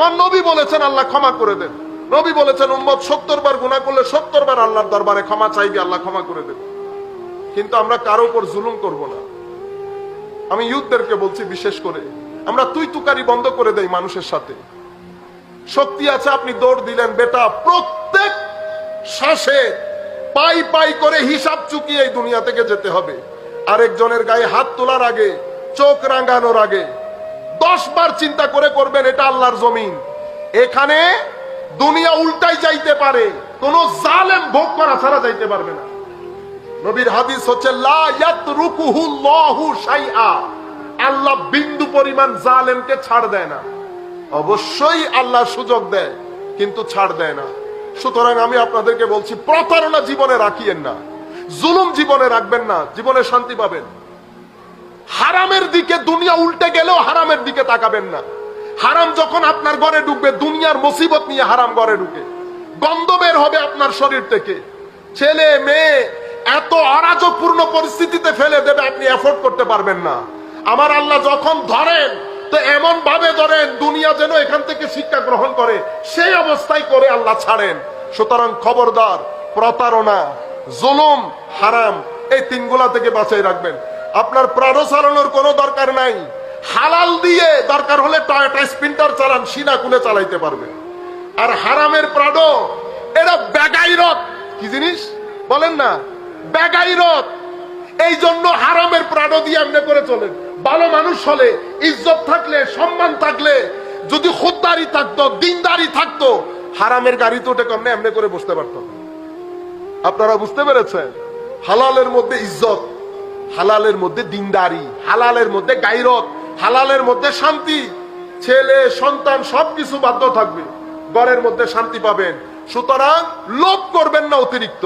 আমার নবী বলেছেন, আল্লাহ ক্ষমা করে দেন। নবী বলেছেন, উম্মত সত্তর বার গুণা করলে সত্তর বার আল্লাহর দরবারে ক্ষমা চাইবে, আল্লাহ ক্ষমা করে দেবে কিন্তু আমরা কারও উপর জুলুম করব না। আমি ইউথদেরকে বলছি বিশেষ করে, আমরা তুই তুকারি বন্ধ করে দেই মানুষের সাথে। শক্তি আছে, আপনি দৌড় দিলেন, বেটা, প্রত্যেক শ্বাসে পাই পাই করে হিসাব চুকিয়ে এই দুনিয়া থেকে যেতে হবে। আরেকজনের গায়ে হাত তোলার আগে, চোখ রাঙানোর আগে দশ বার চিন্তা করে করবেন, এটা আল্লাহর জমিন। এখানে দুনিয়া উল্টাই যাইতে পারে, কোন জালেম ভোগ করা ছাড়া যাইতে পারবে না। নবীর হাদিস হচ্ছে আল্লাহ বিন্দু পরিমাণ জালেমকে ছাড় দেয় না। অবশ্যই আল্লাহ সুযোগ দেয়, কিন্তু ছাড় দেয় না। সুতরাং আমি আপনাদেরকে বলছি, প্রতারণা জীবনে রাখিয়েন না। জুলুম জীবনে রাখবেন না, জীবনে শান্তি পাবেন। হারামের দিকে দুনিয়া উল্টে গেলেও হারামের দিকে তাকাবেন না। হারাম যখন আপনার ঘরে ঢুকবে, দুনিয়ার মুসিবত নিয়ে হারাম ঘরে ঢুকে। গন্ধ বের হবে আপনার শরীর থেকে। ছেলে, মেয়ে, এত অরাজকপূর্ণ পরিস্থিতিতে ফেলে দেবে, আপনি এফোর্ড করতে পারবেন না। আমার আল্লাহ যখন ধরেন, তো এমন ভাবে ধরেন, দুনিয়া যেন এখান থেকে শিক্ষা গ্রহণ করে, সেই অবস্থায় করে আল্লাহ ছাড়েন। সুতরাং খবরদার, প্রতারণা, জুলুম, হারাম, এই তিনগুলা থেকে বাঁচাই রাখবেন। আপনার প্রাণও চালানোর কোনো দরকার নাই। হালাল দিয়ে দরকার হলে টয়টা স্পিন্টার চালান, সিনা কুলে চালাইতে পারবে। আর হারামের প্রাণো এরা বেগাইরত কি জিনিস? বলেন না বেগাইরত এই জন্য হারামের প্রাণ দিয়ে এমনি করে চলেন। ভালো মানুষ হলে, ইজ্জত থাকলে, সম্মান থাকলে, যদি খুদ্দারি থাকতো, দিনদারি থাকতো, হারামের গাড়িতে উঠে কমনে এমনি করে বসতে পারতো আপনারা বুঝতে পেরেছেন? হালালের মধ্যে ইজ্জত। হালালের মধ্যে দিনদারি, হালালের মধ্যে গাইরত, হালালের মধ্যে শান্তি। ছেলে, সন্তান সবকিছু বাধ্য থাকবে, ঘরের মধ্যে শান্তি পাবেন। সুতরাং লোভ করবেন না অতিরিক্ত।